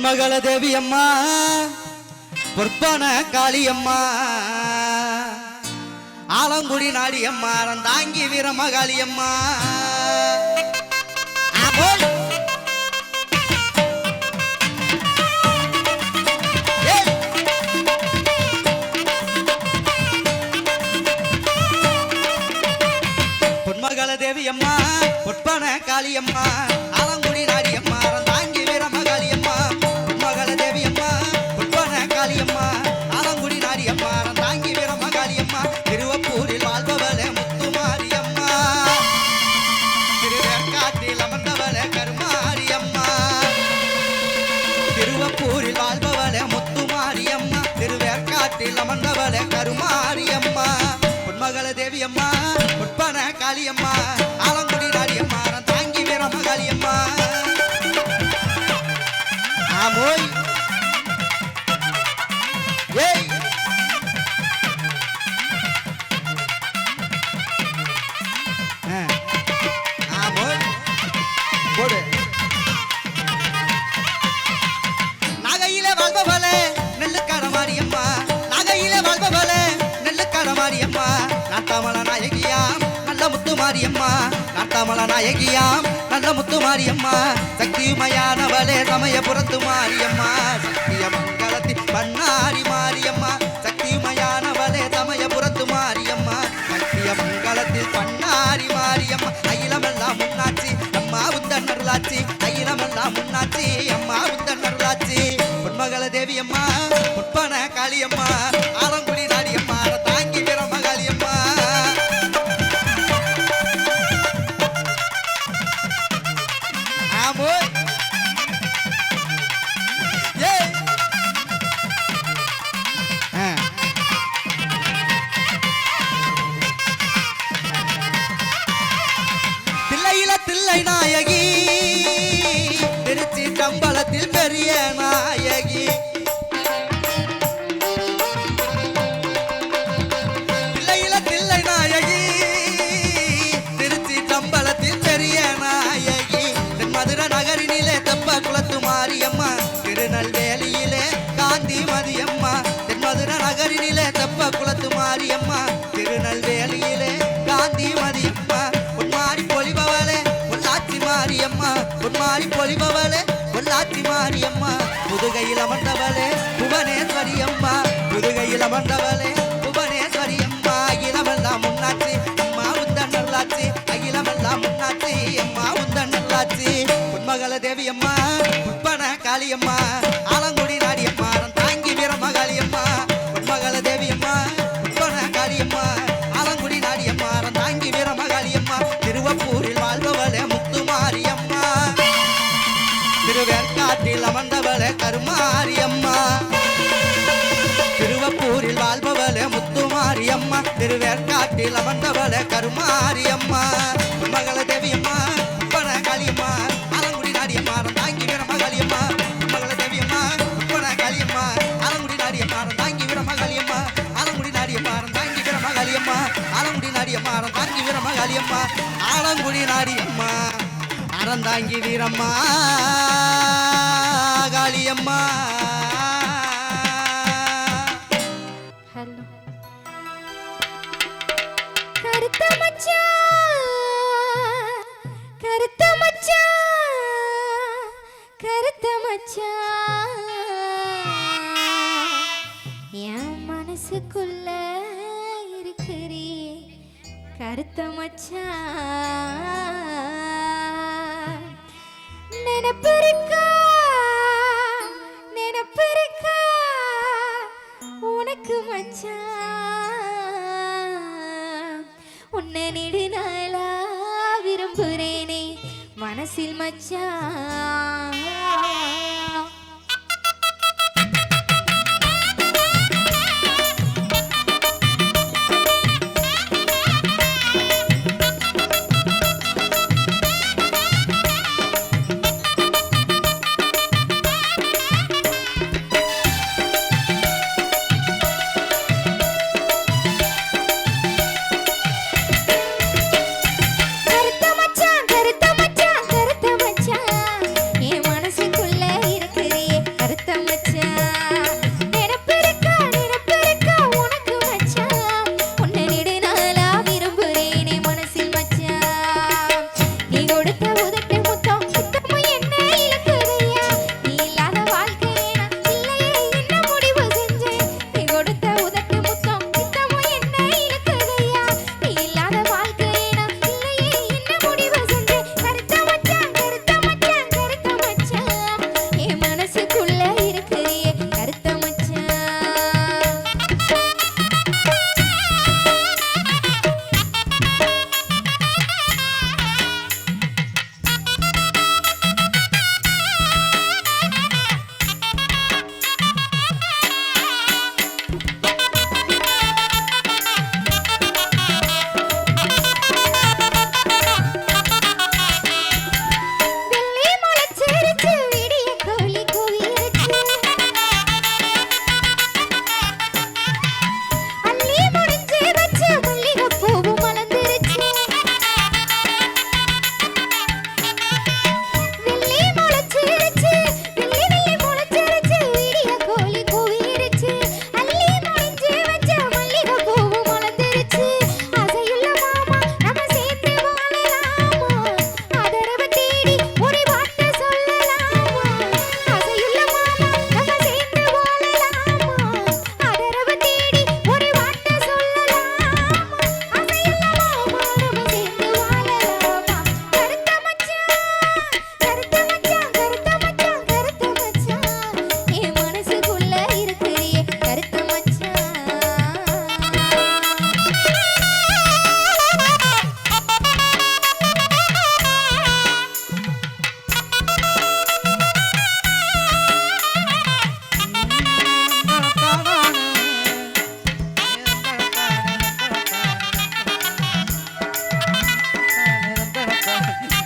பொன்மகள தேவி அம்மா பொற்பான காளியம்மா ஆலங்குடி நாடியம்மா தாங்கி வீரமகாளியம்மா ஆபோல். பொன்மகள தேவி அம்மா பொற்பான காளியம்மா. காளியம்மா ஆலங்குடி நாடியம்மா தாங்கி வீரம காளியம்மா ஆமோய். ஏய். ஆ. ஆமோய். போடு. நகையில வாழ்பவளே மாரியம்மா நாட்டாமல நாயகியாம் நல்ல முத்து மாரியம்மா சக்திமயானவளே சமயபுரத்து மாரியம்மா சக்திய மங்களத்தில் பண்ணாரி மாறி தில்லை நாயகி திருச்சி சம்பளத்தில் பெரிய நாயகி. தில்லையில தில்லை நாயகி திருச்சி தம்பலத்தில் பெரிய நாயகி. மதுரை நகரினிலே தெப்ப குளத்து மாரியம்மா திருநெல்வேலியிலே காந்தி மதியம்மா. தென் மதுரை நகரினிலே தெப்ப குளத்து மாரியம்மா முதுகையில் அமர்ந்தவளே புவனேஸ்வரி அம்மா. முதுகையில் அமர்ந்தவளே புவனேஸ்வரி அம்மா. அகிலமெல்லாம் முன்னாச்சி அம்மா உந்தன் நல்லாச்சி அகிலமெல்லாம் முன்னாச்சி அம்மா உந்தன் நல்லாச்சி பொன்மகள தேவி அம்மா உட்பன காளியம்மா ஆலங்குடி நாடி காட்டில் அமர்ந்தவளே கருமாரியம்மா. திருவப்பூரில் வாழ்பவளே முத்துமாரியம்மா. திருவேற்காட்டில் அமர்ந்தவளே கருமாரியம்மா. மகள தேவியம்மா பண காளியம்மா அலங்குடி நாடியம்மா தாங்கி வீரம காளியம்மா மகள தேவியம்மா பண காளியம்மா அலங்குடி நாடியம்மா தாங்கி வீரம காளியம்மா ஆலங்குடி நாடியம்மா தாங்கி வீரம காளியம்மா ஆலங்குடி நாடியம்மா தாங்கி வீரம காளியம்மா ஆலங்குடி நாடியம்மா அறந்தாங்கி வீரம்மா. காளியம்மா ஹலோ கருத்த மச்சான் கருத்த மச்சா. கருத்த மச்சா. என் மனசுக்குள்ள இருக்கிறீ கருத்த மச்சா. நினப்பு நெடுநாளா விரும்புறேனே மனசில் மச்சான் Yeah.